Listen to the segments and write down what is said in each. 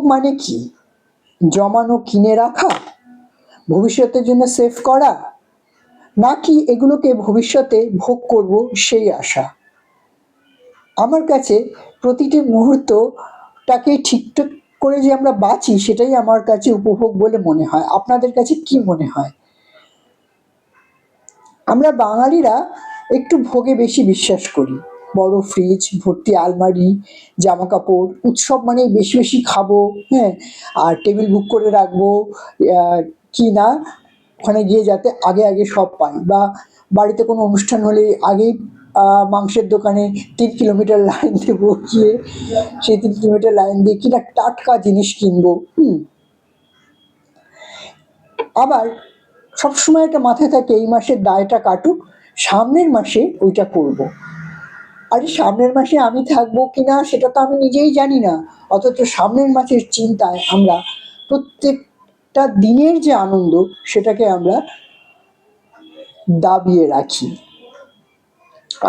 মানে কি? জমানো কিনে রাখা? ভবিষ্যতের জন্য সেভ করা? নাকি এগুলোকে ভবিষ্যতে ভোগ করব সেই আশা? আমার কাছে প্রতিটি মুহূর্তটাকে ঠিকঠাক করে যে আমরা বাঁচি, সেটাই আমার কাছে উপভোগ বলে মনে হয়। আপনাদের কাছে কি মনে হয়? আমরা বাঙালিরা একটু ভোগে বেশি বিশ্বাস করি। বড় ফ্রিজ ভর্তি আলমারি জামা কাপড় উৎসব মানে বেশি বেশি খাব হ্যাঁ আর টেবিল বুক করে রাখব কি না, ওখানে গিয়ে যাতে আগে আগে সব পাই বা বাড়িতে কোনো অনুষ্ঠান হলে আগেই মাংসের দোকানে তিন কিলোমিটার লাইন দেবো গিয়ে সেই তিন কিলোমিটার লাইন দিয়ে কিনা টাটকা জিনিস কিনবো, হুম আবার সবসময় একটা মাথায় থাকে, এই মাসের দায়টা কাটুক, সামনের মাসে ওইটা করব। আরে সামনের মাসে আমি থাকব কিনা সেটা তো আমি নিজেই জানি না। অথচ সামনের মাসের চিন্তায় আমরা প্রত্যেকটা দিনের যে আনন্দ সেটাকে আমরা দাবিয়ে রাখি।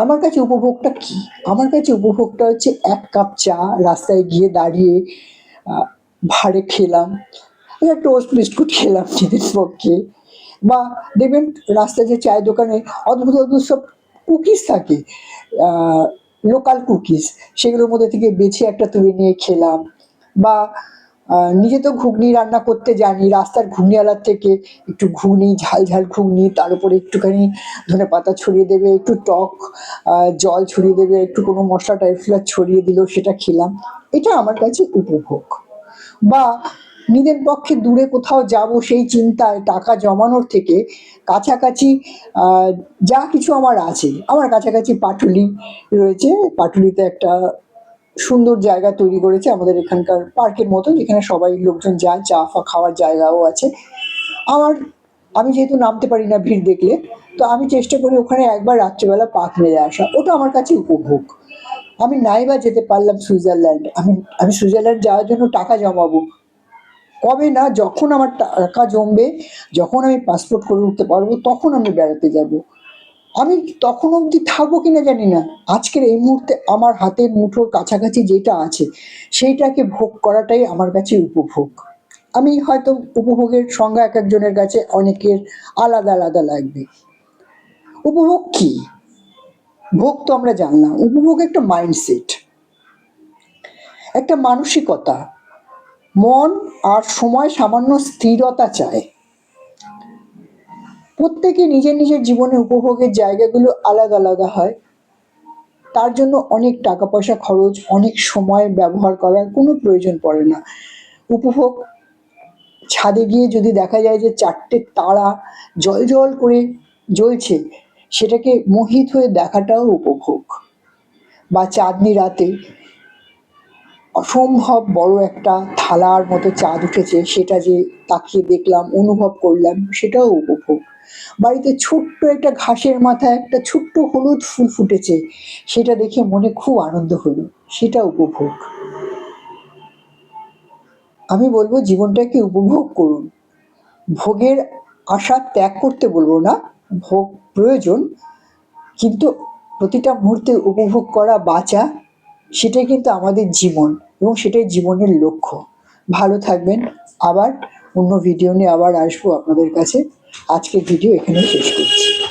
আমার কাছে উপভোগটা কি? আমার কাছে উপভোগটা হচ্ছে এক কাপ চা, রাস্তায় গিয়ে দাঁড়িয়ে ভাড়ে খেলাম, একটা টোস্ট বিস্কুট খেলাম নিজের পক্ষে। বা দেখবেন রাস্তায় যে চায়ের দোকানে অদ্ভুত অদ্ভুত সব কুকিজ থাকে লোকাল কুকিজ সেগুলোর মধ্যে থেকে বেছে একটা তুলে নিয়ে খেলাম বা নিজে তো ঘুগনি রান্না করতে জানি, রাস্তার ঘুগনিওয়ালার থেকে একটু ঘুগনি, ঝাল ঝাল ঘুগনি, তার উপরে একটুখানি ধনে পাতা ছড়িয়ে দেবে, একটু টক জল ছড়িয়ে দেবে, একটু কোনো মশলা টাইপ ছড়িয়ে দিলেও সেটা খেলাম। এটা আমার কাছে উপভোগ। বা নিজের পক্ষে দূরে কোথাও যাব সেই চিন্তায় টাকা জমানোর থেকে কাছাকাছি যা কিছু আমার আছে, আমার কাছাকাছি পাটুলি রয়েছে। পাটুলিতে একটা সুন্দর জায়গা তৈরি করেছে আমাদের এখানকার পার্কের মতো, যেখানে সবাই লোকজন যায়, চা ফা খাওয়ার জায়গাও আছে। আমার, আমি যেহেতু নামতে পারি না ভিড় দেখলে, তো আমি চেষ্টা করি ওখানে একবার রাত্রেবেলা পাক মেরে আসা। ওটা আমার কাছে উপভোগ। আমি নাই বা যেতে পারলাম সুইজারল্যান্ড। আমি আমি সুইজারল্যান্ড যাওয়ার জন্য টাকা জমাবো। কবে না যখন আমার টাকা জমবে, যখন আমি পাসপোর্ট করে উঠতে পারব, তখন আমি বেড়াতে যাব। আমি তখন অবধি থাকব কিনা জানি না। আজকের এই মুহূর্তে আমার হাতের মুঠোর কাছাকাছি যেটা আছে, সেইটাকে ভোগ করাটাই আমার কাছে উপভোগ। আমি হয়তো উপভোগের সংজ্ঞা এক একজনের কাছে অনেকের আলাদা আলাদা লাগবে। উপভোগ কি? ভোগ তো আমরা জানলাম। উপভোগ একটা মাইন্ডসেট একটা মানসিকতা। মন আর সময় সামান্য স্থিরতা চায়। প্রত্যেকে নিজের নিজের জীবনে উপভোগের জায়গাগুলো আলাদা আলাদা হয়। তার জন্য অনেক টাকা পয়সা খরচ, অনেক সময় ব্যবহার করার কোনো প্রয়োজন পড়ে না। উপভোগ ছাদে গিয়ে যদি দেখা যায় যে চারটে তারা জল জল করে জ্বলছে, সেটাকে মোহিত হয়ে দেখাটাও উপভোগ। বা চাঁদনি রাতে অসম্ভব বড় একটা থালার মতো চাঁদ উঠেছে, সেটা যে তাকিয়ে দেখলাম, অনুভব করলাম, সেটাও উপভোগ। বাড়িতে ছোট্ট একটা ঘাসের মাথায় একটা ছোট্ট হলুদ ফুল ফুটেছে, সেটা দেখে মনে খুব আনন্দ হলো, সেটা উপভোগ। আমি বলব, জীবনটাকে উপভোগ করুন। ভোগের আশা ত্যাগ করতে বলব না, ভোগ প্রয়োজন, কিন্তু প্রতিটা মুহূর্তে উপভোগ করা, বাঁচা সেটাই কিন্তু আমাদের জীবন এবং সেটাই জীবনের লক্ষ্য। ভালো থাকবেন। আবার অন্য ভিডিও নিয়ে আবার আসব আপনাদের কাছে। আজকের ভিডিও এখানে শেষ করছি।